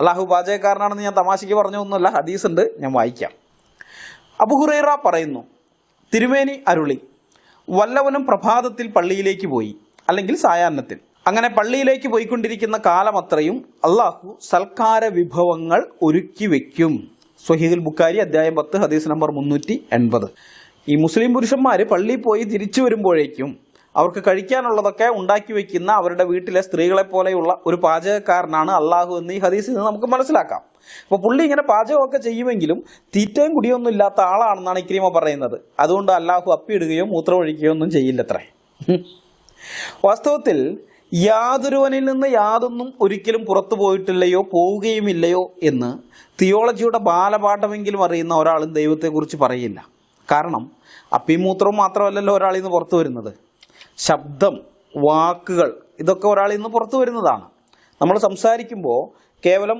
അള്ളാഹു പാചകക്കാരനാണെന്ന് ഞാൻ തമാശയ്ക്ക് പറഞ്ഞൊന്നുമല്ല ഹദീസ് ഉണ്ട് ഞാൻ വായിക്കാം. അബുഹുറൈറ പറയുന്നു തിരുമേനി അരുളി വല്ലവനും പ്രഭാതത്തിൽ പള്ളിയിലേക്ക് പോയി അല്ലെങ്കിൽ സായാഹ്നത്തിൽ. അങ്ങനെ പള്ളിയിലേക്ക് പോയിക്കൊണ്ടിരിക്കുന്ന കാലമത്രയും അള്ളാഹു സൽക്കാര വിഭവങ്ങൾ ഒരുക്കി വെക്കും. സ്വഹീദുൽ ബുക്കാരി അധ്യായം പത്ത് ഹദീസ് നമ്പർ മുന്നൂറ്റി എൺപത്. ഈ മുസ്ലിം പുരുഷന്മാർ പള്ളിയിൽ പോയി തിരിച്ചു വരുമ്പോഴേക്കും അവർക്ക് കഴിക്കാനുള്ളതൊക്കെ ഉണ്ടാക്കി വെക്കുന്ന അവരുടെ വീട്ടിലെ സ്ത്രീകളെ പോലെയുള്ള ഒരു പാചകക്കാരനാണ് അള്ളാഹു എന്ന് ഈ ഹദീസിൽ നിന്ന് നമുക്ക് മനസ്സിലാക്കാം. അപ്പോൾ പുള്ളി ഇങ്ങനെ പാചകമൊക്കെ ചെയ്യുമെങ്കിലും തീറ്റയും കുടിയൊന്നും ഇല്ലാത്ത ആളാണെന്നാണ് ഇക്രീമ പറയുന്നത്. അതുകൊണ്ട് അള്ളാഹു അപ്പിയിടുകയോ മൂത്രമൊഴിക്കുകയോ ഒന്നും ചെയ്യില്ലത്രേ. വാസ്തവത്തിൽ യാതൊരുവനിൽ നിന്ന് യാതൊന്നും ഒരിക്കലും പുറത്തു പോയിട്ടില്ലയോ പോവുകയുമില്ലയോ എന്ന് തിയോളജിയുടെ ബാലപാഠമെങ്കിലും അറിയുന്ന ഒരാളും ദൈവത്തെക്കുറിച്ച് പറയില്ല. കാരണം അപ്പിമൂത്രവും മാത്രമല്ലല്ലോ ഒരാളിൽ നിന്ന് പുറത്തു വരുന്നത്. ശബ്ദം വാക്കുകൾ ഇതൊക്കെ ഒരാളിൽ നിന്ന് പുറത്തു വരുന്നതാണ്. നമ്മൾ സംസാരിക്കുമ്പോൾ കേവലം